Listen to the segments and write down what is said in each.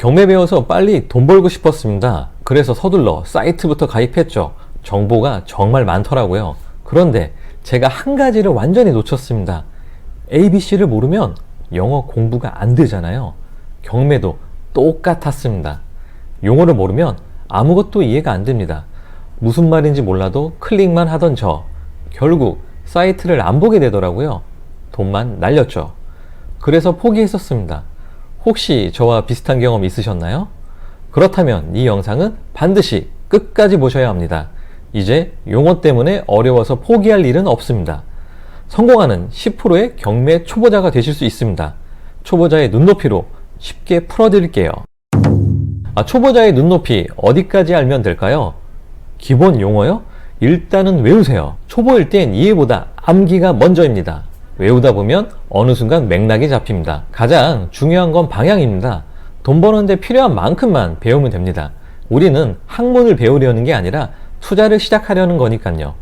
경매 배워서 빨리 돈 벌고 싶었습니다. 그래서 서둘러 사이트부터 가입했죠. 정보가 정말 많더라고요. 그런데 제가 한 가지를 완전히 놓쳤습니다. ABC를 모르면 영어 공부가 안 되잖아요. 경매도 똑같았습니다. 용어를 모르면 아무것도 이해가 안 됩니다. 무슨 말인지 몰라도 클릭만 하던 저. 결국 사이트를 안 보게 되더라고요. 돈만 날렸죠. 그래서 포기했었습니다. 혹시 저와 비슷한 경험 있으셨나요? 그렇다면 이 영상은 반드시 끝까지 보셔야 합니다. 이제 용어 때문에 어려워서 포기할 일은 없습니다. 성공하는 10%의 경매 초보자가 되실 수 있습니다. 초보자의 눈높이로 쉽게 풀어드릴게요. 아, 초보자의 눈높이 어디까지 알면 될까요? 기본 용어요? 일단은 외우세요. 초보일 땐 이해보다 암기가 먼저입니다. 외우다 보면 어느 순간 맥락이 잡힙니다. 가장 중요한 건 방향입니다. 돈 버는데 필요한 만큼만 배우면 됩니다. 우리는 학문을 배우려는 게 아니라 투자를 시작하려는 거니까요.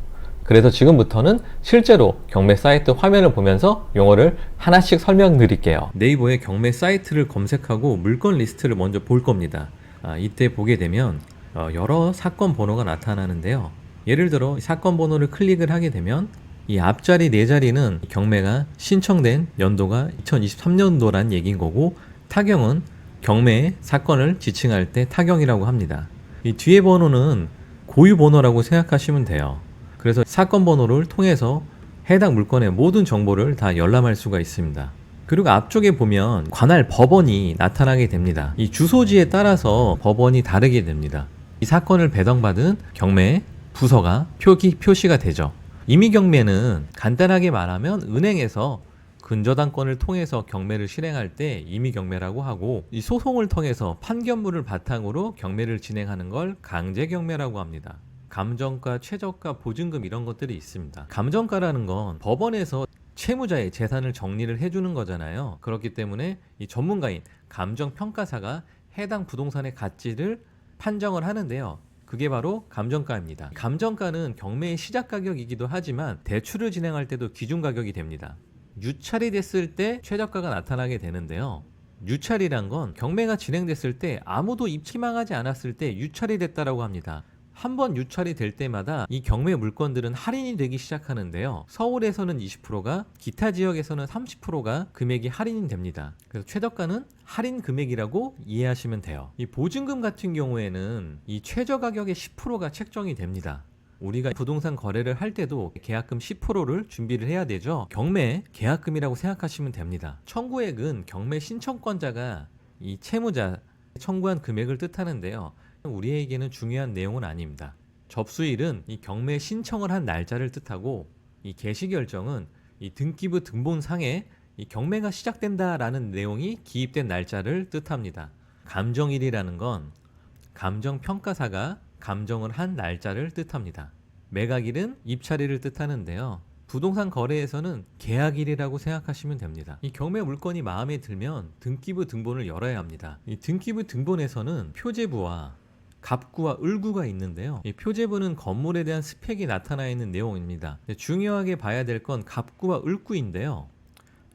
그래서 지금부터는 실제로 경매 사이트 화면을 보면서 용어를 하나씩 설명드릴게요. 네이버에 경매 사이트를 검색하고 물건 리스트를 먼저 볼 겁니다. 아, 이때 보게 되면 어, 여러 사건 번호가 나타나는데요. 예를 들어 사건 번호를 클릭을 하게 되면 이 앞자리 네 자리는 경매가 신청된 연도가 2023년도란 얘기인 거고 타경은 경매 사건을 지칭할 때 타경이라고 합니다. 이 뒤에 번호는 고유 번호라고 생각하시면 돼요. 그래서 사건 번호를 통해서 해당 물건의 모든 정보를 다 열람할 수가 있습니다. 그리고 앞쪽에 보면 관할 법원이 나타나게 됩니다. 이 주소지에 따라서 법원이 다르게 됩니다. 이 사건을 배당받은 경매 부서가 표기 표시가 되죠. 임의 경매는 간단하게 말하면 은행에서 근저당권을 통해서 경매를 실행할 때 임의 경매라고 하고 이 소송을 통해서 판결문을 바탕으로 경매를 진행하는 걸 강제 경매라고 합니다. 감정가, 최저가, 보증금 이런 것들이 있습니다. 감정가라는 건 법원에서 채무자의 재산을 정리를 해주는 거잖아요. 그렇기 때문에 이 전문가인 감정평가사가 해당 부동산의 가치를 판정을 하는데요. 그게 바로 감정가입니다. 감정가는 경매의 시작 가격이기도 하지만 대출을 진행할 때도 기준 가격이 됩니다. 유찰이 됐을 때 최저가가 나타나게 되는데요. 유찰이란 건 경매가 진행됐을 때 아무도 입치망하지 않았을 때 유찰이 됐다라고 합니다. 한 번 유찰이 될 때마다 이 경매 물건들은 할인이 되기 시작하는데요. 서울에서는 20%가, 기타 지역에서는 30%가 금액이 할인이 됩니다. 그래서 최저가는 할인 금액이라고 이해하시면 돼요. 이 보증금 같은 경우에는 이 최저 가격의 10%가 책정이 됩니다. 우리가 부동산 거래를 할 때도 계약금 10%를 준비를 해야 되죠. 경매 계약금이라고 생각하시면 됩니다. 청구액은 경매 신청권자가 이 채무자 청구한 금액을 뜻하는데요. 우리에게는 중요한 내용은 아닙니다. 접수일은 이 경매 신청을 한 날짜를 뜻하고 이 개시 결정은 이 등기부 등본상에 이 경매가 시작된다라는 내용이 기입된 날짜를 뜻합니다. 감정일이라는 건 감정 평가사가 감정을 한 날짜를 뜻합니다. 매각일은 입찰일을 뜻하는데요. 부동산 거래에서는 계약일이라고 생각하시면 됩니다. 이 경매 물건이 마음에 들면 등기부 등본을 열어야 합니다. 이 등기부 등본에서는 표제부와 갑구와 을구가 있는데요. 이 표제부는 건물에 대한 스펙이 나타나 있는 내용입니다. 중요하게 봐야 될 건 갑구와 을구인데요.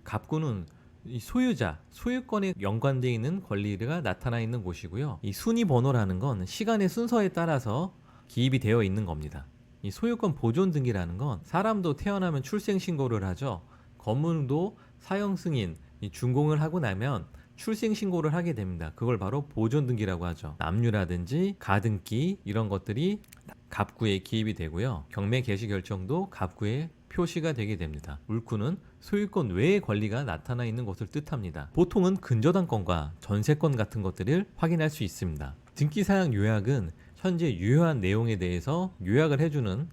갑구는 이 소유자, 소유권에 연관되어 있는 권리가 나타나 있는 곳이고요. 이 순위 번호라는 건 시간의 순서에 따라서 기입이 되어 있는 겁니다. 이 소유권 보존 등기라는 건 사람도 태어나면 출생 신고를 하죠. 건물도 사용 승인, 이 준공을 하고 나면 출생 신고를 하게 됩니다. 그걸 바로 보존 등기라고 하죠. 남유라든지 가등기 이런 것들이 갑구에 기입이 되고요. 경매 개시 결정도 갑구에 표시가 되게 됩니다. 울쿠는 소유권 외의 권리가 나타나 있는 것을 뜻합니다. 보통은 근저당권과 전세권 같은 것들을 확인할 수 있습니다. 등기사항 요약은 현재 유효한 내용에 대해서 요약을 해주는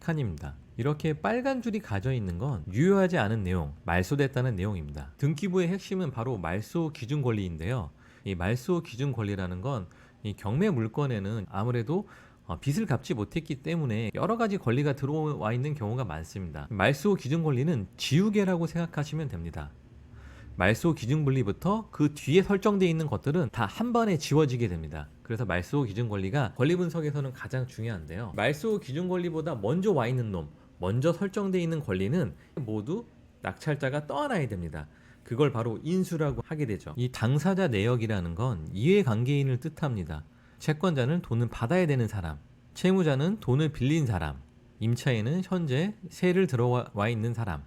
칸입니다. 이렇게 빨간 줄이 가져 있는 건 유효하지 않은 내용, 말소됐다는 내용입니다. 등기부의 핵심은 바로 말소 기준 권리인데요. 이 말소 기준 권리라는 건 이 경매 물건에는 아무래도 어, 빚을 갚지 못했기 때문에 여러 가지 권리가 들어와 있는 경우가 많습니다. 말소 기준 권리는 지우개라고 생각하시면 됩니다. 말소 기준 권리부터 그 뒤에 설정되어 있는 것들은 다 한 번에 지워지게 됩니다. 그래서 말소 기준 권리가 권리 분석에서는 가장 중요한데요. 말소 기준 권리보다 먼저 와 있는 놈, 먼저 설정되어 있는 권리는 모두 낙찰자가 떠안아야 됩니다. 그걸 바로 인수라고 하게 되죠. 이 당사자 내역이라는 건 이해관계인을 뜻합니다. 채권자는 돈을 받아야 되는 사람, 채무자는 돈을 빌린 사람, 임차인은 현재 세를 들어와 있는 사람.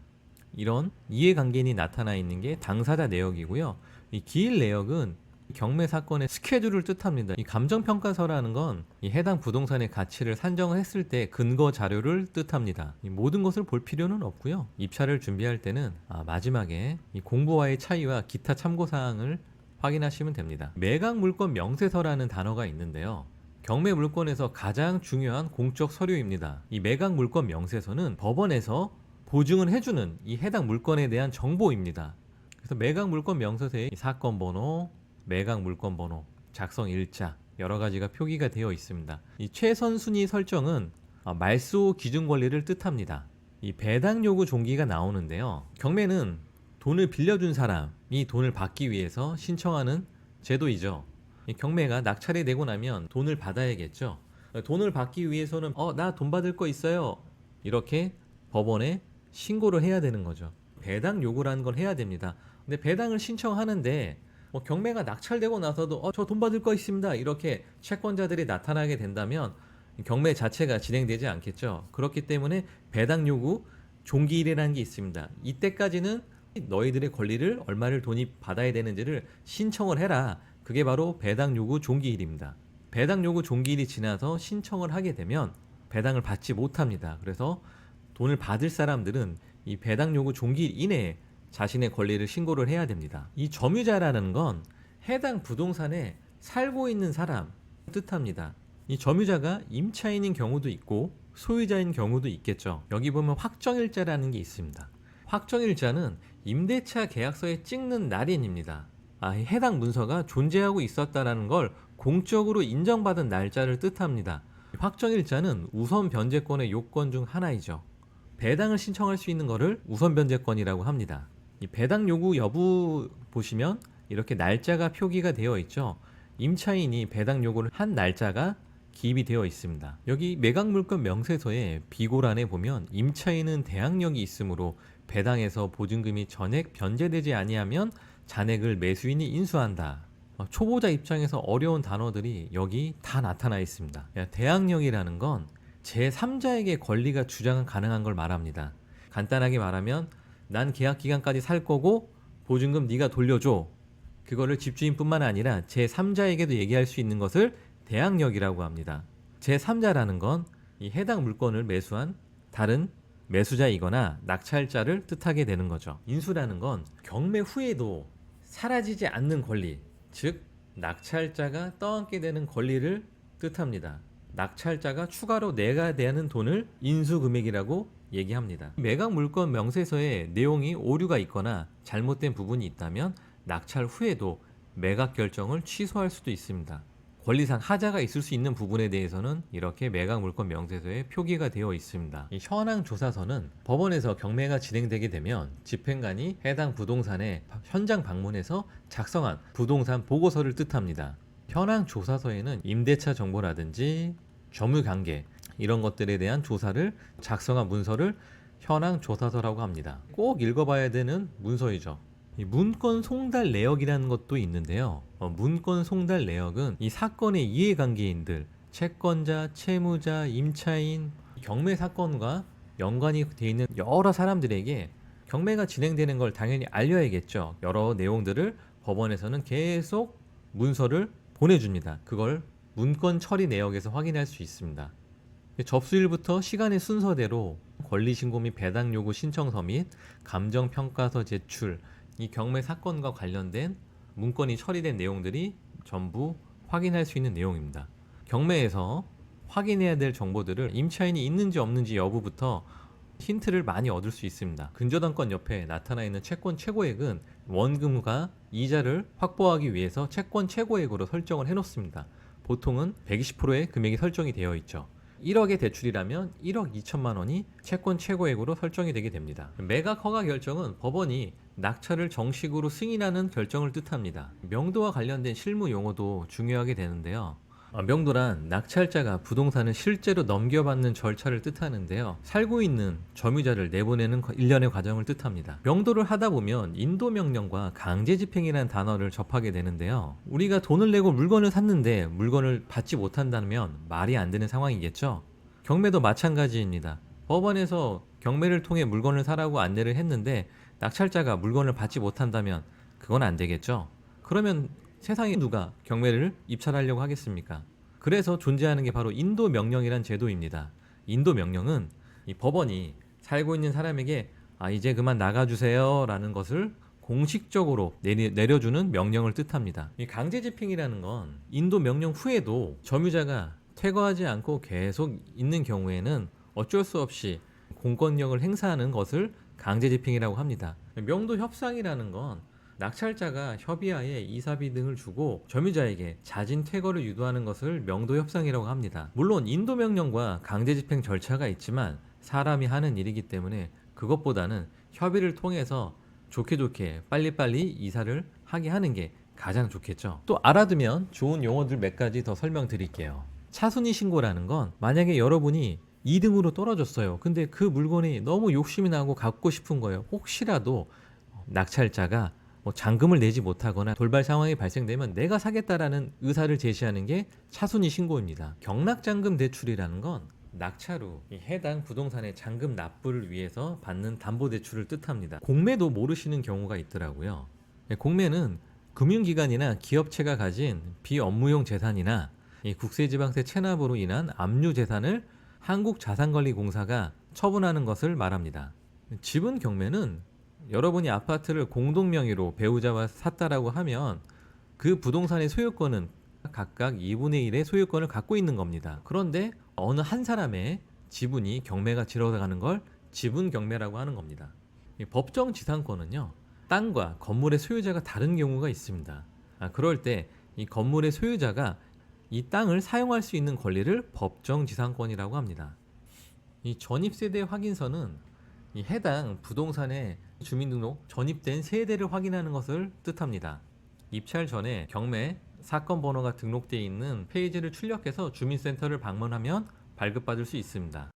이런 이해관계인이 나타나 있는 게 당사자 내역이고요. 이 기일 내역은 경매 사건의 스케줄을 뜻합니다. 이 감정평가서라는 건 이 해당 부동산의 가치를 산정을 했을 때 근거 자료를 뜻합니다. 이 모든 것을 볼 필요는 없고요. 입찰을 준비할 때는 아, 마지막에 이 공부와의 차이와 기타 참고 사항을 확인하시면 됩니다. 매각 물건 명세서라는 단어가 있는데요. 경매 물건에서 가장 중요한 공적 서류입니다. 이 매각 물건 명세서는 법원에서 보증을 해주는 이 해당 물건에 대한 정보입니다. 그래서 매각 물건 명세서에 이 사건 번호, 매각 물건 번호, 작성 일자 여러 가지가 표기가 되어 있습니다. 이 최선 순위 설정은 아, 말소 기준 권리를 뜻합니다. 이 배당 요구 종기가 나오는데요. 경매는 돈을 빌려준 사람이 돈을 받기 위해서 신청하는 제도이죠. 이 경매가 낙찰이 되고 나면 돈을 받아야겠죠. 돈을 받기 위해서는 어 나 돈 받을 거 있어요. 이렇게 법원에 신고를 해야 되는 거죠. 배당 요구라는 걸 해야 됩니다. 근데 배당을 신청하는데 뭐 경매가 낙찰되고 나서도 어 저 돈 받을 거 있습니다. 이렇게 채권자들이 나타나게 된다면 경매 자체가 진행되지 않겠죠. 그렇기 때문에 배당 요구 종기일이라는 게 있습니다. 이때까지는 너희들의 권리를 얼마를 돈이 받아야 되는지를 신청을 해라. 그게 바로 배당 요구 종기일입니다. 배당 요구 종기일이 지나서 신청을 하게 되면 배당을 받지 못합니다. 그래서 돈을 받을 사람들은 이 배당 요구 종기일 이내에 자신의 권리를 신고를 해야 됩니다. 이 점유자라는 건 해당 부동산에 살고 있는 사람 뜻합니다. 이 점유자가 임차인인 경우도 있고 소유자인 경우도 있겠죠. 여기 보면 확정일자라는 게 있습니다. 확정일자는 임대차 계약서에 찍는 날인입니다. 아, 해당 문서가 존재하고 있었다라는 걸 공적으로 인정받은 날짜를 뜻합니다. 확정일자는 우선 변제권의 요건 중 하나이죠. 배당을 신청할 수 있는 것을 우선 변제권이라고 합니다. 이 배당 요구 여부 보시면 이렇게 날짜가 표기가 되어 있죠. 임차인이 배당 요구를 한 날짜가 기입이 되어 있습니다. 여기 매각물건 명세서에 비고란에 보면 임차인은 대항력이 있으므로 배당에서 보증금이 전액 변제되지 아니하면 잔액을 매수인이 인수한다. 어, 초보자 입장에서 어려운 단어들이 여기 다 나타나 있습니다. 대항력이라는 건 제3자에게 권리가 주장 가능한 걸 말합니다. 간단하게 말하면 난 계약 기간까지 살 거고 보증금 네가 돌려줘. 그거를 집주인뿐만 아니라 제3자에게도 얘기할 수 있는 것을 대항력이라고 합니다. 제3자라는 건 이 해당 물건을 매수한 다른 매수자이거나 낙찰자를 뜻하게 되는 거죠. 인수라는 건 경매 후에도 사라지지 않는 권리, 즉 낙찰자가 떠안게 되는 권리를 뜻합니다. 낙찰자가 추가로 내가 되는 돈을 인수금액이라고 얘기합니다. 매각 물건 명세서에 내용이 오류가 있거나 잘못된 부분이 있다면 낙찰 후에도 매각 결정을 취소할 수도 있습니다. 권리상 하자가 있을 수 있는 부분에 대해서는 이렇게 매각 물건 명세서에 표기가 되어 있습니다. 이 현황 조사서는 법원에서 경매가 진행되게 되면 집행관이 해당 부동산에 현장 방문해서 작성한 부동산 보고서를 뜻합니다. 현황 조사서에는 임대차 정보라든지 점유 관계 이런 것들에 대한 조사를 작성한 문서를 현황 조사서라고 합니다. 꼭 읽어봐야 되는 문서이죠. 이 문건 송달 내역이라는 것도 있는데요. 어, 문건 송달 내역은 이 사건의 이해관계인들, 채권자, 채무자, 임차인, 경매 사건과 연관이 되어 있는 여러 사람들에게 경매가 진행되는 걸 당연히 알려야겠죠. 여러 내용들을 법원에서는 계속 문서를 보내줍니다. 그걸 문건 처리 내역에서 확인할 수 있습니다. 접수일부터 시간의 순서대로 권리신고 및 배당 요구 신청서 및 감정평가서 제출, 이 경매 사건과 관련된 문건이 처리된 내용들이 전부 확인할 수 있는 내용입니다. 경매에서 확인해야 될 정보들을 임차인이 있는지 없는지 여부부터 힌트를 많이 얻을 수 있습니다. 근저당권 옆에 나타나 있는 채권 최고액은 원금과 이자를 확보하기 위해서 채권 최고액으로 설정을 해놓습니다. 보통은 120%의 금액이 설정이 되어 있죠. 1억의 대출이라면 1억 2천만 원이 채권 최고액으로 설정이 되게 됩니다. 매각 허가 결정은 법원이 낙찰을 정식으로 승인하는 결정을 뜻합니다. 명도와 관련된 실무 용어도 중요하게 되는데요. 아, 명도란 낙찰자가 부동산을 실제로 넘겨받는 절차를 뜻하는데요. 살고 있는 점유자를 내보내는 거- 일련의 과정을 뜻합니다. 명도를 하다 보면 인도 명령과 강제 집행이라는 단어를 접하게 되는데요. 우리가 돈을 내고 물건을 샀는데 물건을 받지 못한다면 말이 안 되는 상황이겠죠. 경매도 마찬가지입니다. 법원에서 경매를 통해 물건을 사라고 안내를 했는데 낙찰자가 물건을 받지 못한다면 그건 안 되겠죠. 그러면 세상에 누가 경매를 입찰하려고 하겠습니까? 그래서 존재하는 게 바로 인도 명령이란 제도입니다. 인도 명령은 이 법원이 살고 있는 사람에게 아 이제 그만 나가주세요라는 것을 공식적으로 내리, 내려 주는 명령을 뜻합니다. 이 강제 집행이라는 건 인도 명령 후에도 점유자가 퇴거하지 않고 계속 있는 경우에는 어쩔 수 없이 공권력을 행사하는 것을 강제 집행이라고 합니다. 명도 협상이라는 건 낙찰자가 협의하에 이사비 등을 주고 점유자에게 자진 퇴거를 유도하는 것을 명도 협상이라고 합니다. 물론 인도 명령과 강제 집행 절차가 있지만 사람이 하는 일이기 때문에 그것보다는 협의를 통해서 좋게 좋게 빨리빨리 이사를 하게 하는 게 가장 좋겠죠. 또 알아두면 좋은 용어들 몇 가지 더 설명드릴게요. 차순위 신고라는 건 만약에 여러분이 2등으로 떨어졌어요. 근데 그 물건이 너무 욕심이 나고 갖고 싶은 거예요. 혹시라도 낙찰자가 뭐 잔금을 내지 못하거나 돌발 상황이 발생되면 내가 사겠다라는 의사를 제시하는 게 차순위 신고입니다. 경락잔금 대출이라는 건이 해당 부동산의 잔금 납부를 위해서 받는 담보 대출을 뜻합니다. 공매도 모르시는 경우가 있더라고요. 예, 공매는 금융기관이나 기업체가 가진 비업무용 재산이나 이 국세지방세 체납으로 인한 압류 재산을 한국자산관리공사가 처분하는 것을 말합니다. 지분 경매는 여러분이 아파트를 공동 명의로 배우자와 샀다라고 하면 그 부동산의 소유권은 각각 2분의 1의 소유권을 갖고 있는 겁니다. 그런데 어느 한 사람의 지분이 경매가 치러가는 걸 지분 경매라고 하는 겁니다. 이 법정 지상권은요, 땅과 건물의 소유자가 다른 경우가 있습니다. 아, 그럴 때 이 건물의 소유자가 이 땅을 사용할 수 있는 권리를 법정 지상권이라고 합니다. 이 전입세대 확인서는 이 해당 부동산의 주민등록 전입된 세대를 확인하는 것을 뜻합니다. 입찰 전에 경매 사건 번호가 등록되어 있는 페이지를 출력해서 주민센터를 방문하면 발급받을 수 있습니다.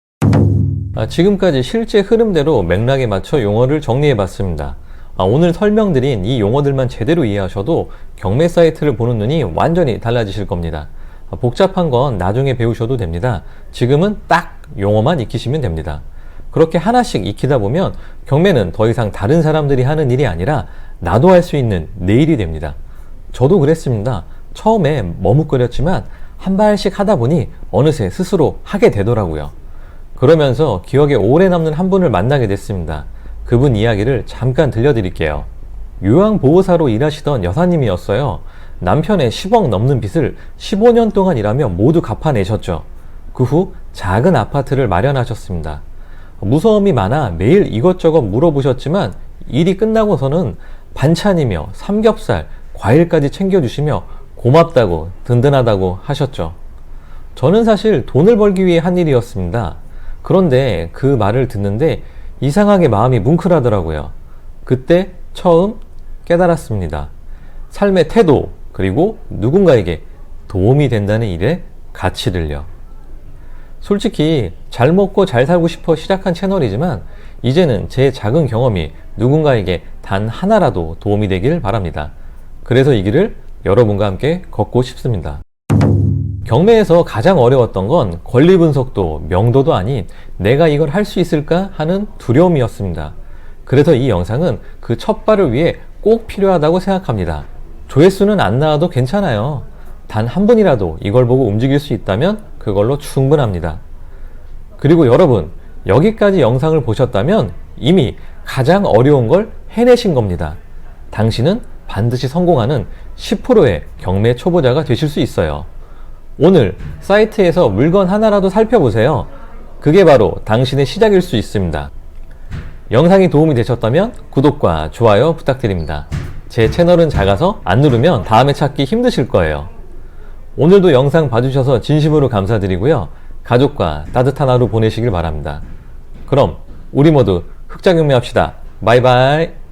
아, 지금까지 실제 흐름대로 맥락에 맞춰 용어를 정리해 봤습니다. 아, 오늘 설명드린 이 용어들만 제대로 이해하셔도 경매 사이트를 보는 눈이 완전히 달라지실 겁니다. 아, 복잡한 건 나중에 배우셔도 됩니다. 지금은 딱 용어만 익히시면 됩니다. 그렇게 하나씩 익히다 보면 경매는 더 이상 다른 사람들이 하는 일이 아니라 나도 할 수 있는 내 일이 됩니다. 저도 그랬습니다. 처음에 머뭇거렸지만 한 발씩 하다 보니 어느새 스스로 하게 되더라고요. 그러면서 기억에 오래 남는 한 분을 만나게 됐습니다. 그분 이야기를 잠깐 들려드릴게요. 요양보호사로 일하시던 여사님이었어요. 남편의 10억 넘는 빚을 15년 동안 일하며 모두 갚아내셨죠. 그 후 작은 아파트를 마련하셨습니다. 무서움이 많아 매일 이것저것 물어보셨지만 일이 끝나고서는 반찬이며 삼겹살, 과일까지 챙겨주시며 고맙다고 든든하다고 하셨죠. 저는 사실 돈을 벌기 위해 한 일이었습니다. 그런데 그 말을 듣는데 이상하게 마음이 뭉클하더라고요. 그때 처음 깨달았습니다. 삶의 태도, 그리고 누군가에게 도움이 된다는 일의 가치를요. 솔직히 잘 먹고 잘 살고 싶어 시작한 채널이지만 이제는 제 작은 경험이 누군가에게 단 하나라도 도움이 되길 바랍니다. 그래서 이 길을 여러분과 함께 걷고 싶습니다. 경매에서 가장 어려웠던 건 권리 분석도 명도도 아닌 내가 이걸 할 수 있을까 하는 두려움이었습니다. 그래서 이 영상은 그 첫 발을 위해 꼭 필요하다고 생각합니다. 조회수는 안 나와도 괜찮아요. 단 한 분이라도 이걸 보고 움직일 수 있다면 그걸로 충분합니다. 그리고 여러분, 여기까지 영상을 보셨다면 이미 가장 어려운 걸 해내신 겁니다. 당신은 반드시 성공하는 10%의 경매 초보자가 되실 수 있어요. 오늘 사이트에서 물건 하나라도 살펴보세요. 그게 바로 당신의 시작일 수 있습니다. 영상이 도움이 되셨다면 구독과 좋아요 부탁드립니다. 제 채널은 작아서 안 누르면 다음에 찾기 힘드실 거예요. 오늘도 영상 봐주셔서 진심으로 감사드리고요. 가족과 따뜻한 하루 보내시길 바랍니다. 그럼 우리 모두 흑자 경매합시다. 바이바이.